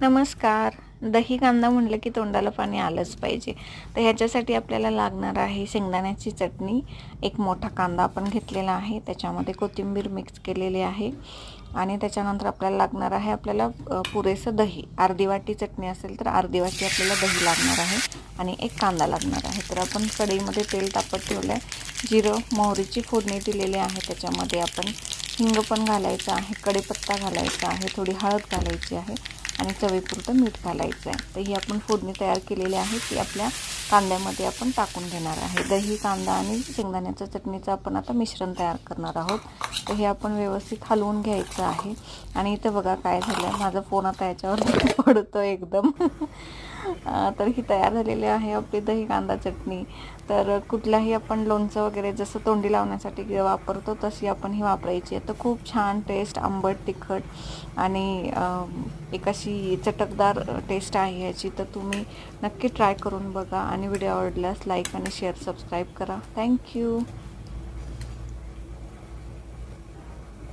नमस्कार. दही कांदा म्हटलं की तोंडाला पाणी आलंच पाहिजे. तर ह्याच्यासाठी आपल्याला लागणार आहे शेंगदाण्याची चटणी. एक मोठा कांदा आपण घेतलेला आहे. त्याच्यामध्ये कोथिंबीर मिक्स केलेली आहे. आणि त्याच्यानंतर आपल्याला लागणार आहे आपल्याला पुरेसं दही. अर्धी वाटी चटणी असेल तर अर्धी वाटी आपल्याला दही लागणार आहे. आणि एक कांदा लागणार आहे. तर आपण कढईमध्ये तेल तापत ठेवलं आहे जिरं मोहरीची फोडणी दिलेली आहे. त्याच्यामध्ये आपण हिंग पण घालायचं आहे. कढीपत्ता घालायचा आहे. थोडी हळद घालायची आहे. आणि चवीपुरतं मीठ घालायचं आहे. तर ही आपण फोडणी तयार केलेली आहे ती आपल्या कांद्यामध्ये आपण टाकून घेणार आहे. दही कांदा आणि शेंगदाण्याच्या चटणीचं आपण आता मिश्रण तयार करणार आहोत. तर हे आपण व्यवस्थित हलवून घ्यायचं आहे. आणि इथं बघा काय झालं माझा फोन आता याच्यावर पडतो एकदम. तर ही तयार झालेली आहे आपली दही कांदा चटणी. तर कुठल्याही आपण लोणचं वगैरे जसं तोंडी लावण्यासाठी वापरतो तशी आपण ही वापरायची आहे. तर खूप छान टेस्ट आंबट तिखट आणि एका अशी चटकदार टेस्ट आहे याची तर तुम्ही नक्की ट्राय करून बघा आणि व्हिडिओ आवडल्यास लाईक आणि शेअर सबस्क्राईब करा. थँक्यू